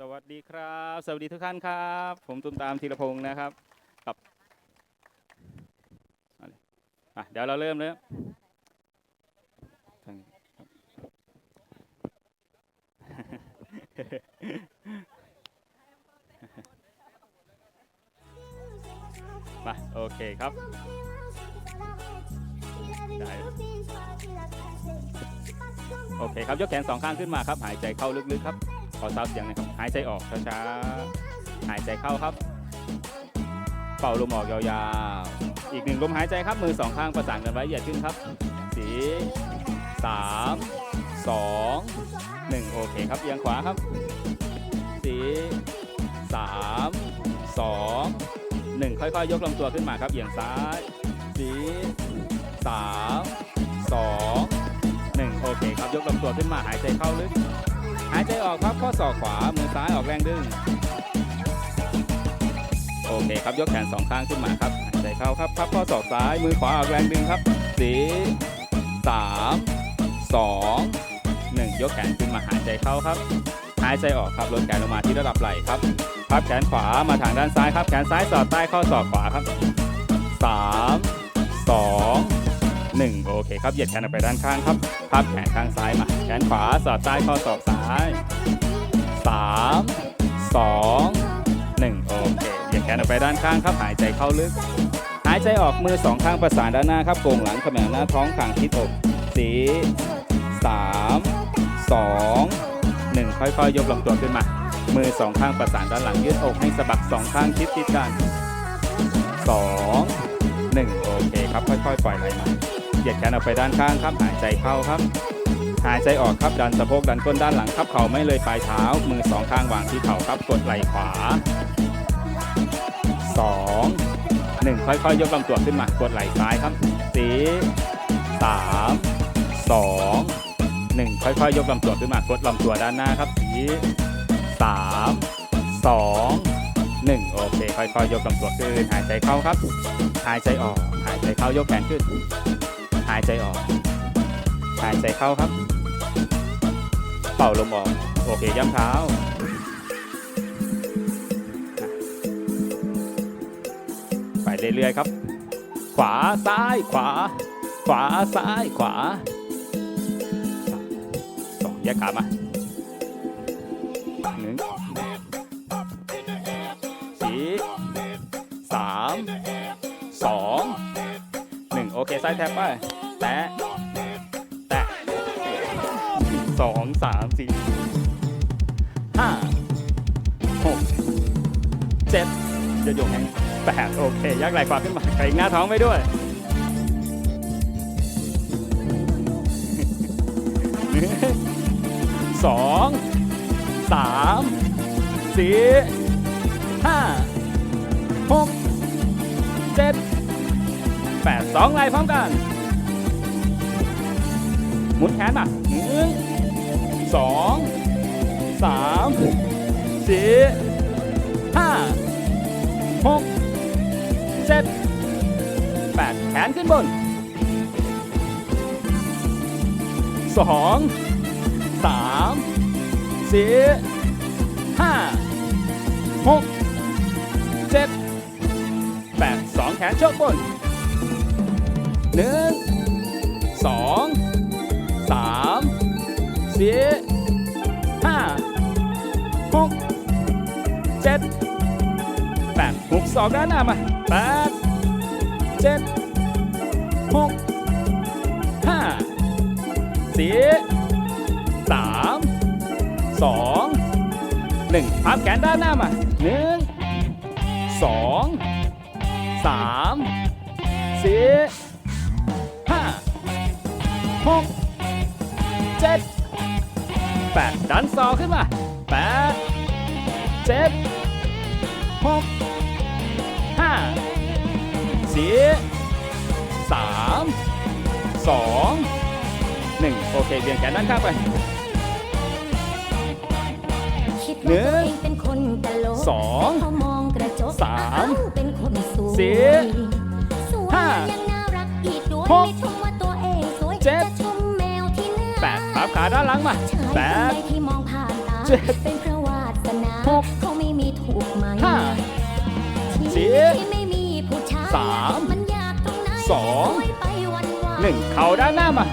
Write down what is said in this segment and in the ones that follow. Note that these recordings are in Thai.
สวัสดีครับ สวัสดีทุกท่านครับ ผมตุ้มตามธีรพงศ์นะครับกับเอาเลยอะเดี๋ยวเราเริ่มเลยทางนี้ครับมาโอเคครับได้โอเคครับ ยกแขนสองข้างขึ้นมาครับ หายใจเข้าลึกๆครับ ขอซับเสียงหนะครับ หายใจออกช้าๆ หายใจเข้าครับ เป่าลมออกยาวๆ อีกหนึ่งลมหายใจครับ มือสองข้างประสานกันไว้เหยียดขึ้นครับสี่สามสองหนึ่งโอเคครับเอียงขวาครับสี่สามสองหนึ่งค่อยๆ ยกลำตัวขึ้นมาครับเอียงซ้ายสี่สามสองหนึ่งโอเคครับยกลำตัวขึ้นมาหายใจเข้าลึก หายใจออกครับข้อศอกขวา มือซ้ายออกแรงดึง โอเคครับยกแขนสองข้างขึ้นมาครับหายใจเข้าครับพับข้อศอกซ้าย มือขวาออกแรงดึงครับสี่สามสองหนึ่งยกแขนขึ้นมาหายใจเข้าครับ หายใจออกครับลดแขนลงมาที่ระดับไหล่ครับพับแขนขวามาทางด้านซ้ายครับ แขนซ้ายสอดใต้ข้อศอกขวาครับสามสอง หนึ่งโอเคครับ เหยียดแขนออกไปด้านข้างครับ พับแขนข้างซ้ายมา แขนขวาสอดใต้ข้อศอกซ้ายสามสองหนึ่งโอเค เหยียดแขนออกไปด้านข้างครับ หายใจเข้าลึก หายใจออกมือสองข้างประสานด้านหน้าครับโก่งหลังเขมวหน้าท้องข่างทิศอกสี่สามสองหนึ่งค่อยๆ ยกลำตัวขึ้นมา มือสองข้างประสานด้านหลังยืดอกให้สะบักสองข้างทิศติดกันสองหนึ่งโอเคครับ ค่อยๆ ปล่อยไหลมา เหยียดแขนออกไปด้านข้างครับหายใจเข้าครับ หายใจออกครับดันสะโพกดันก้นด้านหลังครับเข่าไม่เลยปลายเท้า มือสองข้างวางที่เข่าครับกดไหล่ขวาสองหนึ่งค่อยๆ ยกลำตัวขึ้นมากดไหล่ซ้ายครับสี่สามสองหนึ่งค่อยๆ ยกลำตัวขึ้นมากดลำตัวด้านหน้าครับสี่สามสองหนึ่งโอเค ค่อยๆ ยกลำตัวขึ้นหายใจเข้าครับ หายใจออก หายใจเข้ายกแขนขึ้นายใจออก หายใจเข้าครับ เป่าลมออก โอเคย่ำเท้า ไปเรื่อยๆครับ ขวาซ้ายขวา ขวาซ้ายขวาสองแยกขามาหนึ่งสี่สาม เคซ้ายแท็บไป แตะ แตะสองสามสี่ห้าหกเจ็ดจะโยกแห้งแปดโอเค ยักไหล่ขวาขึ้นมาเกรหน้าท้องไปด้วยสองสามสี่ห้า สองไหลพร้อมกัน หมุนแขนมาหนึ่งสองสามสี่ห้าหกเจ็ดแปดแขนขึ้นบนสองสามสี่ห้าหกเจ็ดแปดสองแขนชกบน หนึ่งสองสามสี่ห้าหกเจ็ดแปดหกสองด้านหน้ามาแปดเจ็ดหกห้าสี่สามสองหนึ่งพับแขนด้านหน้ามาหนึ่งสองสามสี่ หกเจ็ดแปดดันศอกขึ้นมาแปดเจ็ดหกห้าสี่สามสองหนึ่งโอเคเบี่ยงแขนด้านข้างไปคิดว่าตัวเองเป็นคนตลกสองแต่พอมองกระจกสามอ้วเป็นคนสวยสี่สวยห้ายังน่ารักอีกด้วยหกามขาด้านหลังมาแปดเจ็ดเป็นพระวาสนาหกเขาไม่มีถูกไหมห้าสี่สามสองหนึ่งเข่าด้านหน้ามา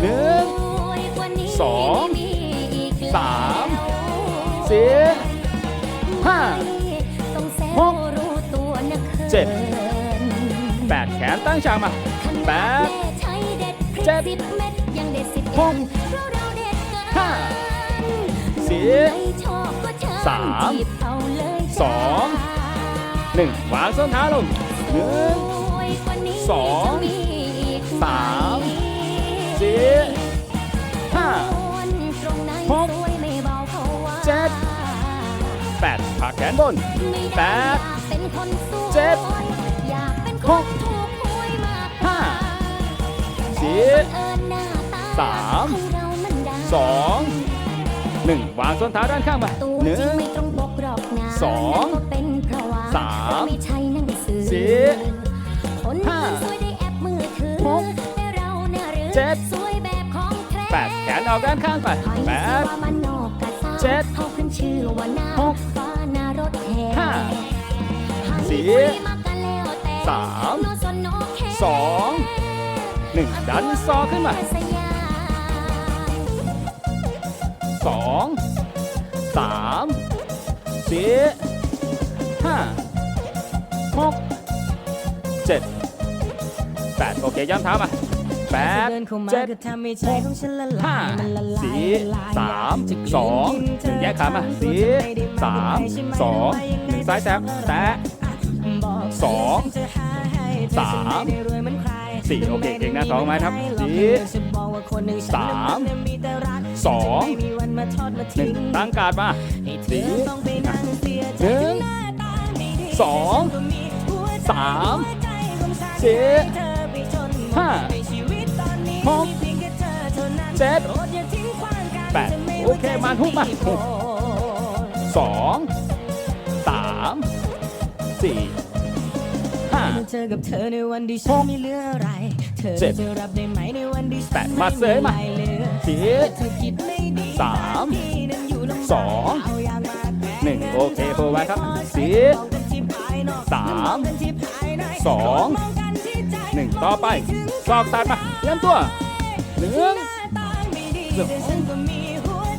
หนึ่งสองสามสี่ห้าหกเจ็ดแปดแขนตั้งฉากมาแปดเจ็ด หเอ็กดเพราะเราเด็ดเกินห้าสี่หนุ่มไหนชอบก็เชิญสามจีบเอาเลยจ้าสองหนึ่งวางส้นเท้าลงหนึ่งสวยกว่านี้สองจะมีอีกไหสามสี่ห้าคนตรงไหนหกสวยไม่เบาเขาว่าเจ็ดแปดขาแขนบนไม่แปได้ดอยากเป็นคนสวยเจ็ดอยากเป็นคหนกถูกหวยมากกว่าห้าสี่ แต่บังเอิญหน้าตาสามสองหนึ่งวางส้นเท้าด้านข้างมาหนึ่งสองสามสี่ห้าหกเจ็ดแปดแขนออกด้านข้างไปแปดเจ็ดหกห้าสี่สามสองหนึ่งดันซอขึ้นมา สี่ห้าหกเจ็ดแปดโอเคย้ำเท้ามาแปดเจ็ดหกห้าสี่สามสองหนึ่งแยกขามาสี่สามสองหนึ่งซ้ายแตะแตะสองสามสี่โอเคเก่งนะสองไม้ครับสี่สาม สองจะไม่มีวันมาทอดมาหนึ่ทิ้งงตั้งการดมาให้เธสี่อต้องไปนั่งเสียใจหนึ่งหน้าตาไม่ดีสองฉันก็มีหัวใจสามหัวใจของฉันสี่ให้เธอไปจนมดห้าในชีวิตตอนนี้หกมีเพียงแค่เธอเท่านั้นเจ็ดโปรดอย่าทิ้งขว้างกันแปดจะไม่โอเค มาทุกมาโปรดสองสามสี่ห้าให้เธอกับเธอในวันที่ฉันไม่เหลืออะไรเธอเจ็ดจะรับได้ไหมในวันที่แปฉัดนมาเสยมา สี่เธอคิดสามสองหนึ่งโอเคโฟไว้ครับสี่สามสองหนึ่งต่อไปซอกตัดมาเตรียมตัวหนึ่งสอง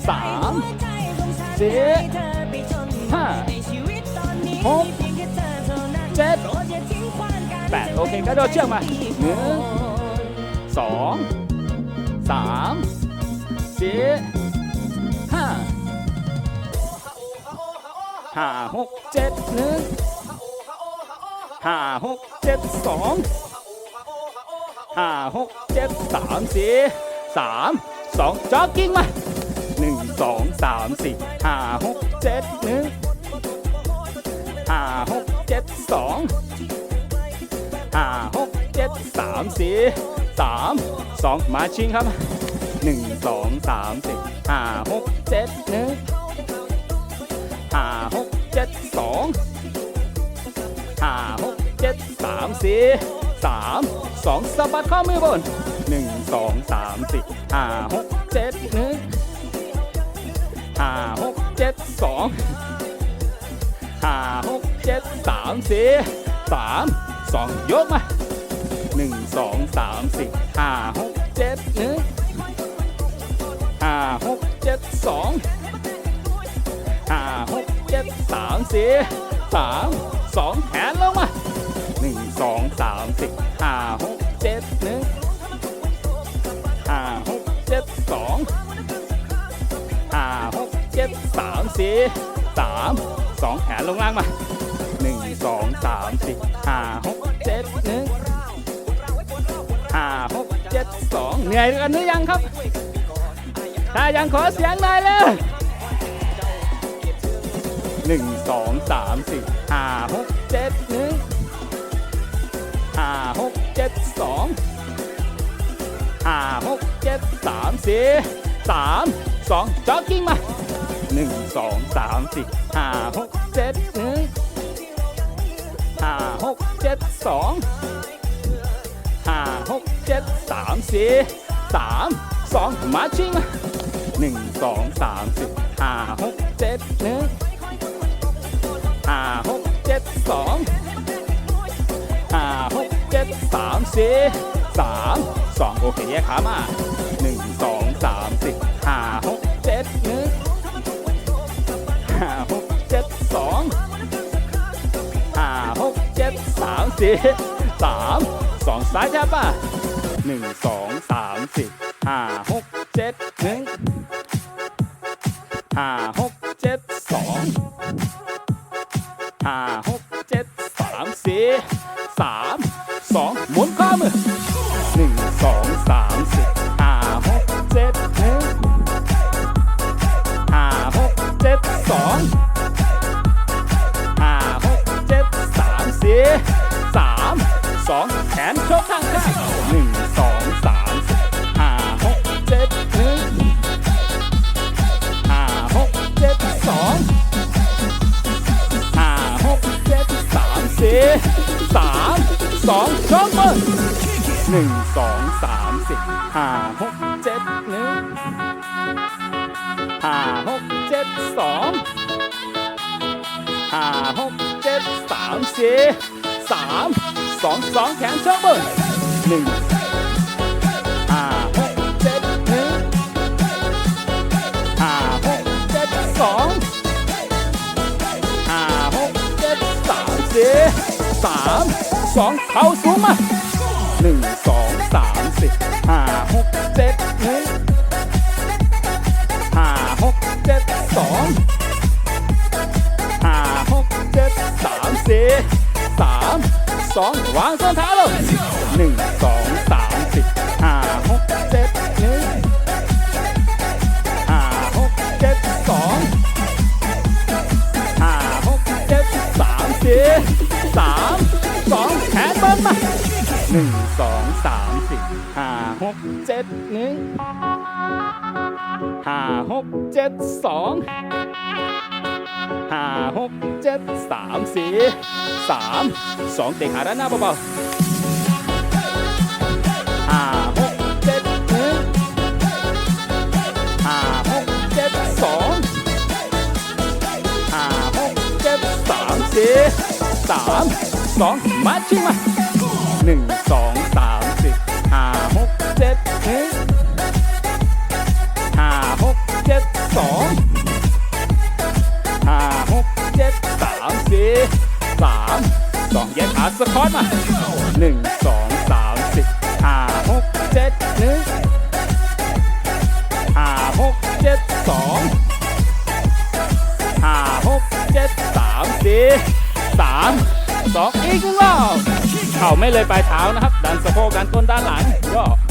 สามสี่ห้าหกเจ็ดแปดโอเคกระโดดเชือกมาหนึ่งสองสาม สีห้าห้าหกเจ็ดหนึ่งห้าหกเจ็ดสองห้าหกเจ็ดสามสี่สามสองจ็อกกิ้งมาหนึ่งสองสามสี่ห้าหกเจ็ดหนึ่งห้าหกเจ็ดสองห้าหกเจ็ดสามสี่สามสองมาชิงครับ หนึ่งสองสามสี่ห้าหกเจ็ดหนึ่งห้าหกเจ็ดสองห้าหกเจ็ดสามสี่สามสองสะบัดข้อมือบนหนึ่งสองสามสี่ห้าหกเจ็ดหนึ่งห้าหกเจ็ดสองห้าหกเจ็ดสามสี่สามสองยกมาหนึ่งสองสามสี่ห้าหกเจ็ดหนึ่ง ห้าหกเจ็ดสองห้าหกเจ็ดสามสี่สามสองแขนลงมาหนึ่งสองสามสี่ห้าหกเจ็ดหนึ่งห้าหกเจ็ดสองห้าหกเจ็ดสามสี่สามสองแขนลงล่างมาหนึ่งสองสามสี่ห้าหกเจ็ดหนึ่งห้าหกเจ็ดสองเหนื่อยกันหรือยังครับ ถ้ายังขอเสียงหน่อยเลยหนึ่งสองสามสี่ห้าหกเจ็ดหนึ่งห้าหกเจ็ดสองห้าหกเจ็ดสามสี่สามสองจ็อกกิ้งมาหนึ่งสองสามสี่ห้าหกเจ็ดหนึ่งห้าหกเจ็ดสองห้าหกเจ็ดสามสี่สามสองมาชิงมา หนึ่งสองสามสี่ห้าหกเจ็ดหนึ่งห้าหกจ็ดสองห้าหกเจ็ดสามสี่สามสองโอเคแยกขามาหนึ่งสองสามสี่ห้าหกเจ็ดหนึ่งห้าหกเจ็ดสองห้าหกเจ็ดสามสี่สามสองซ้ายแทบป่ะหนึ่งสองสามสี่ห้าหกเจ็ดหนึ่ง อหนึ่งสองสามสี่ห้าหกเจ็ดหนึ่งห้าหกเจ็ดสองห้าหกเจ็ดสามสี่สามสองสองแขนเชกมือหนึ่งห้าหกเจ็ดหนึ่งห้าหกเจ็ดสองห้าหกเจ็ดสามสี่สาม สองเข่าสูงมาหนึ่งสองสามสี่ห้าหกเจ็ดหนึ่งห้าหกเจ็ดสองห้าหกเจ็ดสามสี่สามสองวางส้นเท้าลงหนึ่งสองสามสี่ห้าหกเจ็ดหนึ่งห้าหกเจ็ดสองห้าหกเจ็ดสามสี่สาม หนึ่งสองสามสี่ห้าหกเจ็ดหนึ่งห้าหกเจ็ดสองห้าหกเจ็ดสามสี่สามสองเตะขาด้านหน้าเบาๆห้าหกเจ็ดหนึ่งห้าหกเจ็ดสองห้าหกเจ็ดสามสี่สามสองมาชิมา หนึ่งสองสามสี่ห้าหกเจ็ดหนึ่งห้าหกเจ็ดสองห้าหกเจ็ดสามสี่สามสองแยกขาสะคอตมาหนึ่งสองสามสี่ห้าหกเจ็ดหนึ่งห้าหกเจ็ดสองห้าหกเจ็ดสามสี่สามสองอีกรอบ เข่าไม่เลยปลายเท้านะครับ ดันสะโพกดันต้นด้านหลังก็ไ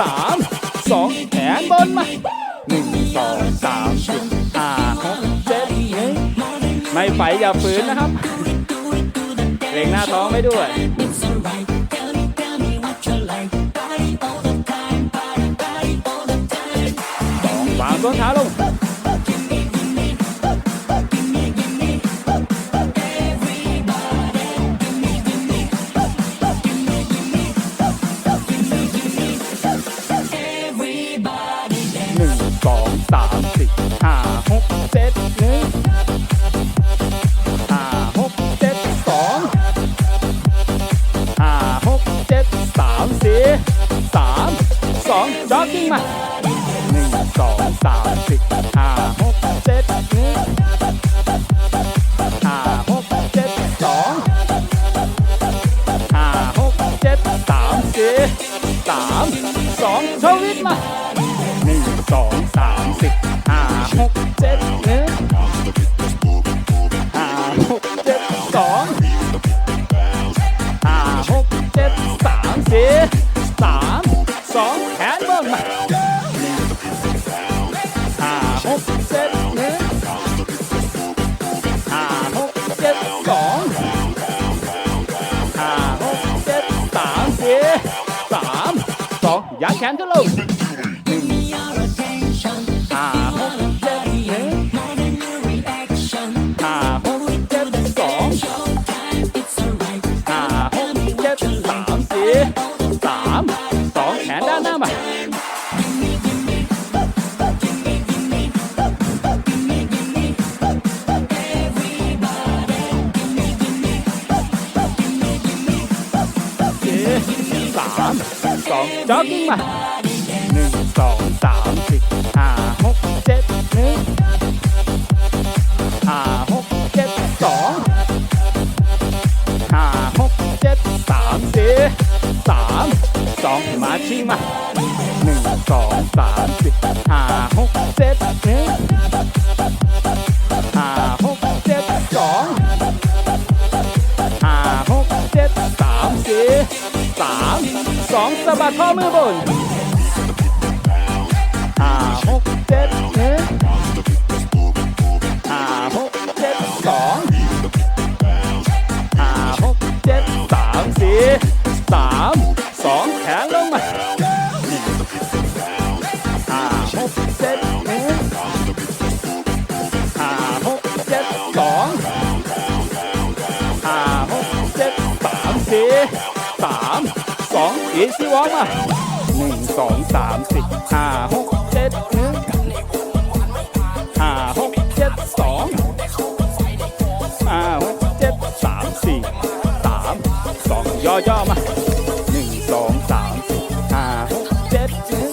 สามสองแขนบนมาหนึ่งสองสามสี่ห้าหกเจ็ดหนึ่งไม่ไฝอย่าฝืนนะครับเกรงหน้าท้องไม่ด้วยวางต้นเท้าลง อ สองจ็อกกิ้งมาหนึ่งสองสามสี่ห้าหกเจ็ดหนึ่งห้าหกเจ็ดสองห้าหกเจ็ดสามสี่สามสองมาชิงมาหนึ่งสองสามสี่ห้าหกเจ็ดหนึ่งห้าหกเจ็ดสองห้าหกเจ็ดสามสี่สาม สองสะบัดข้อมือบนห้าหกเจ็ดหนึ่งห้าหกเจ็ดสองห้าหกเจ็ดสามสี่ องอีกที่วอลมาหนึ่งสองสามสี่ห้าหกเจ็ดหนึ่งห้าหกเจ็ดสองห้าหกเจ็ดสามสี่สามสองย่อย่อๆมาหนึ่งสองสามสี่ห้าหกเจ็ดหนึ่ง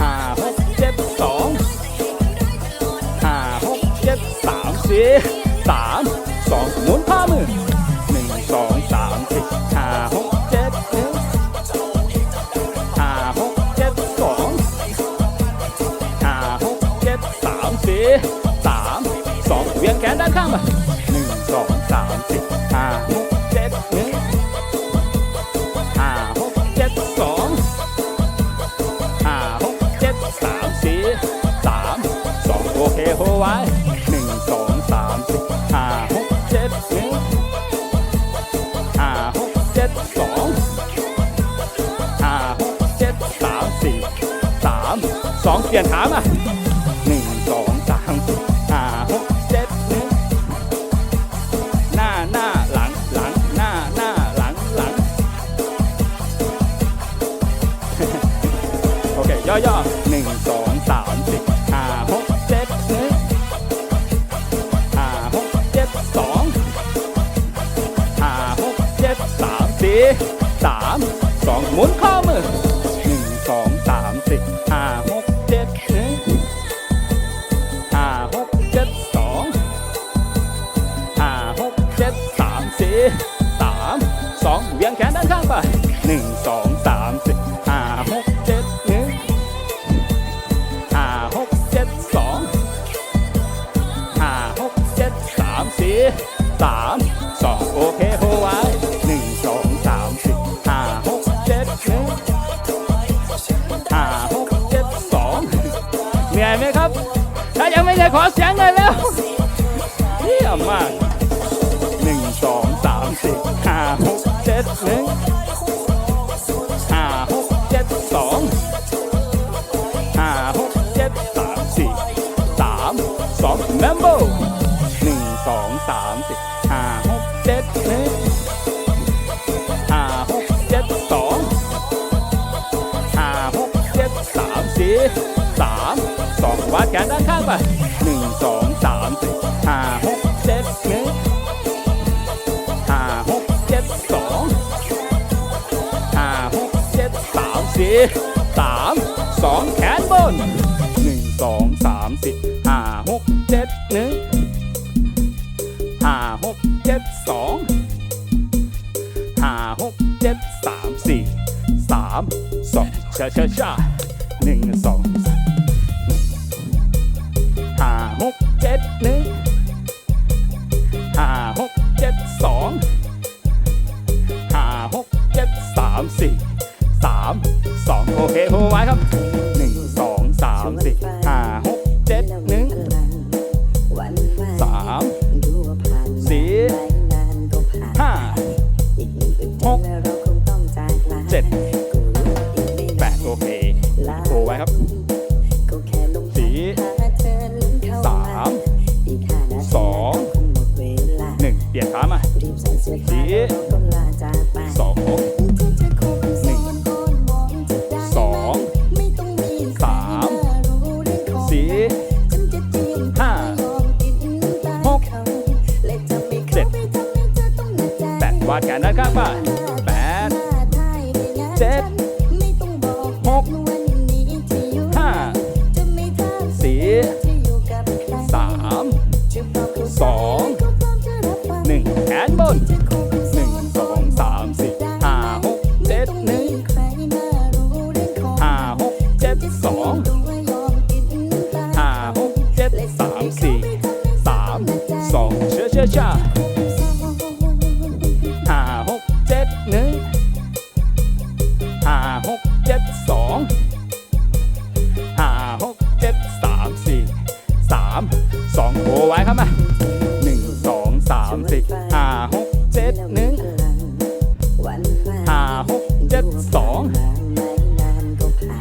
ห้าหกเจ็ดสองห้าหกเจ็ดสามสี่ แขนด้านข้างมาหนึ่งสองสามสี่ห้าหกเจ็ดหนึ่งห้าหกเจ็ดสองห้าหกเจ็ดสามสี่สามสองโอเคโฮไว้หนึ่งสองสามสี่ห้าหกเจ็ดหนึ่งห้าหกเจ็ดสองห้าหกเจ็ดสามสี่สามสองเปลี่ยนขามา สามสองหมุนข้อมือหนึ่งสองสามสี่ห้าหกเจ็ดหนึ่งห้าหกเจ็ดสองห้าหกเจ็ดสามสี่สามสองเวียงแขนด้านข้างไปหนึ่งสอง สองเมมโบหนึ่งสองสามสี่ห้าหกเจ็ดหนึ่งห้าหกเจ็ดสองห้าหกเจ็ดสามสี่สามสองวัดแขนด้านข้างไปหนึ่งสองสามสี่ห้าหกเจ็ดหนึ่งห้าหกเจ็ดสองห้าหกเจ็ดสามสี่สามสองแขนบนหนึ่งสองสามสี่ห้าหก หนึ่งห้าหกเจ็ดสองห้าหกเจ็ดสามสี่สามสองชาชาชาหนึ่งสองห้าหกเจ็ดหนึ่งห้าหกเจ็ดสองห้าหกเจ็ดสามสี่สามสองโอเคโฮไว้ครับ สองเชื่อเชื่อเชื่อห้าหกเจ็ดหนึ่งห้าหกเจ็ดสองห้าหกเจ็ดสามสี่สามสองโอไว้ครับมาหนึ่งสองสามสี่ห้าหกเจ็ดหนึ่งห้าหกเจ็ดสอง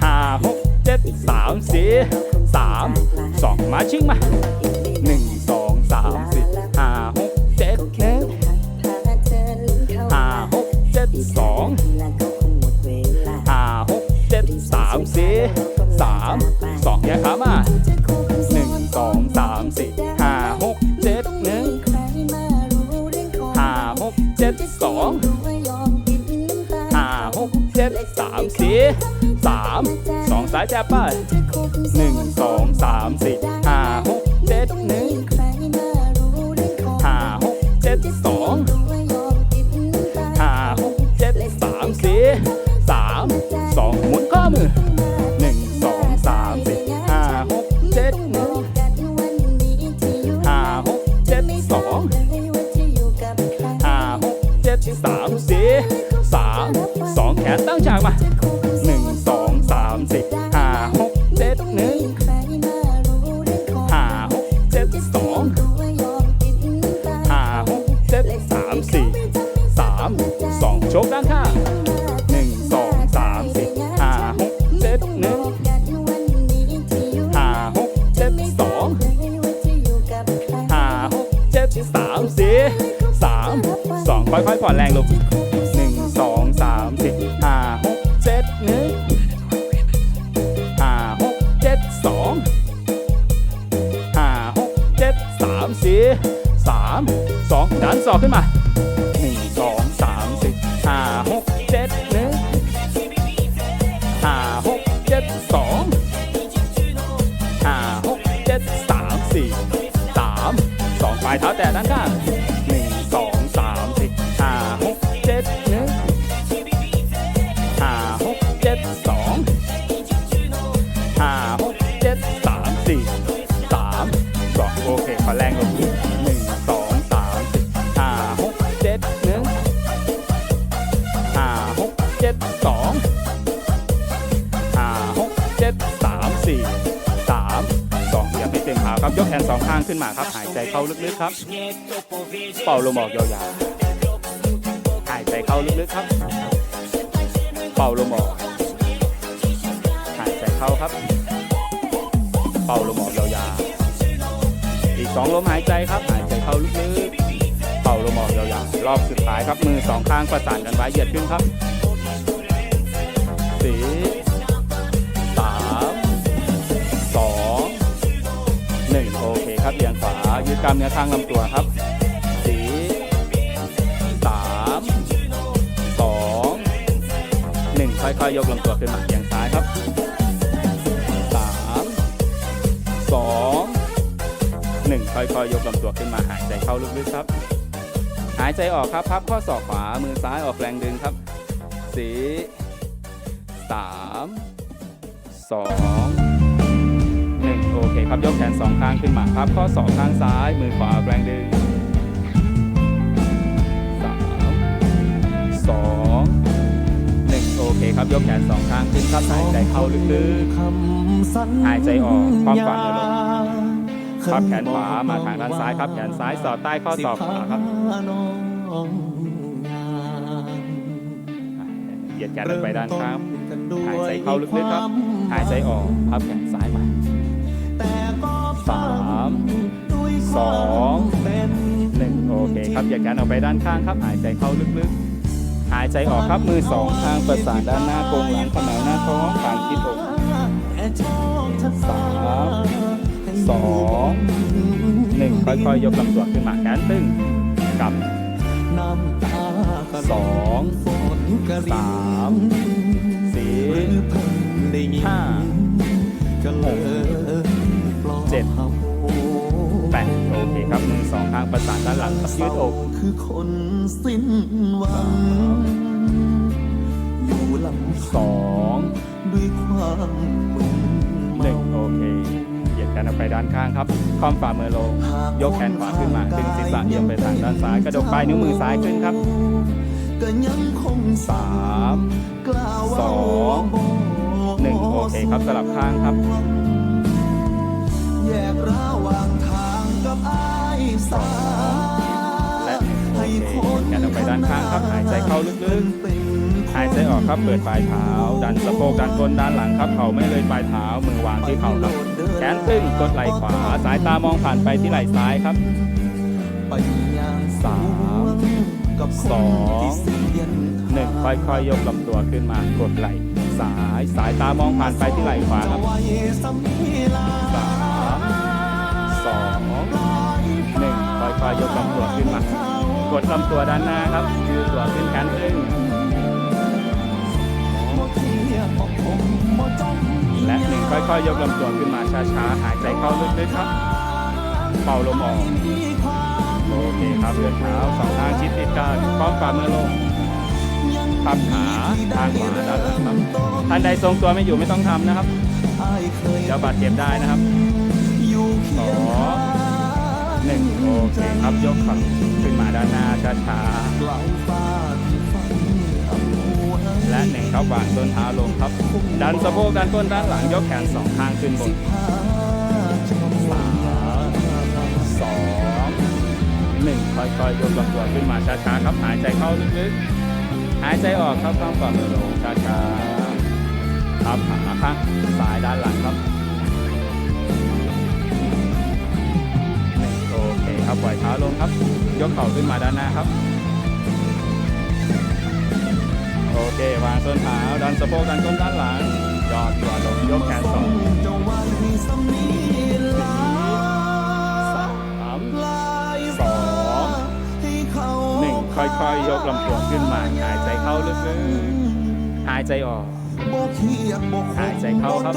ห้าหกเจ็ดสามสี่สามสองมาชิงมา สองสามสี่ห้ ศอกขึ้นมาหนึ่งสองสามสี่ห้าหกเจ็ดหนึ่งห้าหกเจ็ดสองห้าหกเจ็ดสามสี่สามสองปลายเท้าแตะด้านข้างางขึ้นมาครับ หายใจเข้าลึกๆครับ เป่าลมออกยาวๆ หายใจเข้าลึกๆครับ เป่าลมออก หายใจเข้าครับ เป่าลมออกยาวๆ อีกสองลมหายใจครับ หายใจเข้าลึกๆ เป่าลมออกยาวๆ รอบสุดท้ายครับ มือสองข้างประสานกันไว้เหยียดขึ้นครับสี่ายืดกล้ามเนื้อข้างลำตัวครับสี่สามสองหนึ่งค่อยๆยกลำตัวขึ้นมาเอียงซ้ายครับสามสองหนึ่งค่อยๆยกลำตัวขึ้นมาหายใจเข้าลึกๆครับ หายใจออกครับพับข้อศอกขวามือซ้ายออกแรงดึงครับสี่สามสอง เคครับยกแขนสองข้างขึ้นมาครับข้อศอกข้างซ้ายมือขวาแรงดึงสามสองหนึ่งโอเคครับยกแขนสองข้างขึ้นครับหายใจเข้าลึกๆหายใจออกความฝันลงครับแขนขวามาทางด้านซ้ายครับแขนซ้ายสอดใต้ข้อศอกขวาครับเหยียดแขนไปด้านข้างหายใจเข้าลึกๆครับ หายใจออกพับแขนซ้ายมา สามสองหนึ่งโอเคครับเหยียดแขนออกไปด้านข้างครับ หายใจเข้าลึกๆ หายใจออกครับมือสองข้างประสานด้านหน้าโกงหลังขนาหน้าท้องคางคิดอกสามสองหนึ่งค่อยๆ ยกลำตัวขึ้นมาแขนตึงกับสองสามสี่ห้าหก จ็ดแปดโอเคครับมือสองข้างประสานด้านหลังยืดอกคือคนสิ้นหวังอยู่ลำสองด้วยความมึนหนึ่งโอเคเหยียดแขนออกไปด้านข้างครับคอมฝ่ามือลง ยกแขนขวาขึ้นมาดึงศีรษะเอียงไปทางด้านซ้ายกระดกปลายนิ้วมือซ้ายขึ้นครับก็ยังคงสามสองหนึ่งโอเคครับสลับข้างครับ แยกระหว่างทางกับอายสาและหนึ่งโอเคแขนออกไปด้านข้างครับหายใจเข้าลึกๆหายใจออกครับเปิดปลายเท้า ดันสะโพกดันก้นด้านหลังครับเข่าไม่เลยปลายเท้ามือวางที่เข่าครับแขนตึงกดไหล่ขวา สายตามองผ่านไปที่ไหล่ซ้ายครับไปยางสามกับสองหนึ่งค่อยๆยกลำตัวขึ้นมากดไหล่ซ้ายสายตามองผ่านไปที่ไหล่ขวาครับสาสามสองหนึ่งค่อยๆยกลำตัวขึ้นมากดลำตัวด้านหน้าครับยืดตัวขึ้นแขนตึงบ่เที่ยงบ่คงบ่จ้องและหนึ่งค่อยๆ ยกลำตัวขึ้นมาช้าๆ หายใจเข้าลึกๆครับเป่าลมออกโอเคครับเดือนเท้าสองข้างชิดติดกันพร้อมฝ่ามือลงพับขาทางขวาด้านหลังครับท่านใดทรงตัวไม่อยู่ไม่ต้องทำนะครับเดี๋ยวบาดเจ็บได้นะครับ สองหนึ่งโอเคครับยกข่าขึ้นมาด้านหน้าช้าหลายฟ้าที่ฟังอำนวยๆและหนึ่งครับวางต้นเท้าลงครับ ดันสะโพกดันก้นด้านหลังยกแขนสองข้างขึ้นบนสามสองหนึ่งค่อยๆยกลำตัวขึ้นมาช้าๆครับหายใจเข้าลึกๆหายใจออกครับข้างฝ่ามือลงช้าๆครับขาข้างซ้ายด้านหลังครับ ครับปล่อยเท้าลงครับ ยกเข่าขึ้นมาด้านหน้าครับ โอเควางส้นเท้าดันสะโพกดันก้นด้านหลังยอดตัวลงยกแขนสองเจ้าวันสมีลาสามสองหนึ่งค่อยๆ ยกลำตัวขึ้นมาหายใจเข้าลึกๆหายใจออกหายใจเข้าครับ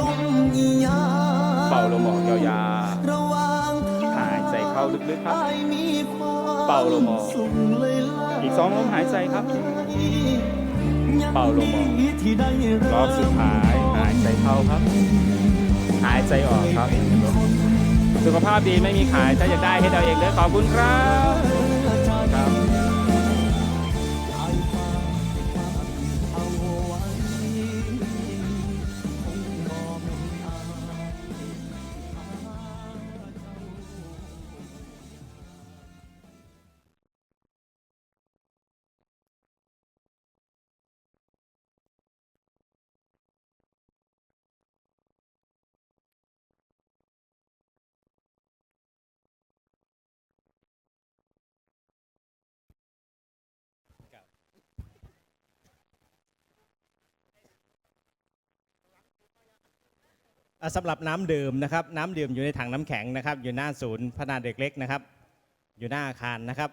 เป่าลมออกยาว เข้าลึกๆครับอายมีความเป่าลมออกสุขเลยล่ะอีกสองลมหายใจครับ เป่าลมออกที่ได้รอบสุดท้ายหายใจเข้าครับ หายใจออกครับ สุขภาพดีไม่มีขายถ้าอยากได้ให้เราเองเด้อขอบคุณครับครับ สำหรับน้ำดื่มนะครับน้ำดื่มอยู่ในถังน้ำแข็งนะครับ อยู่หน้าศูนย์พัฒนาเด็กเล็กนะครับ อยู่หน้าอาคารนะครับ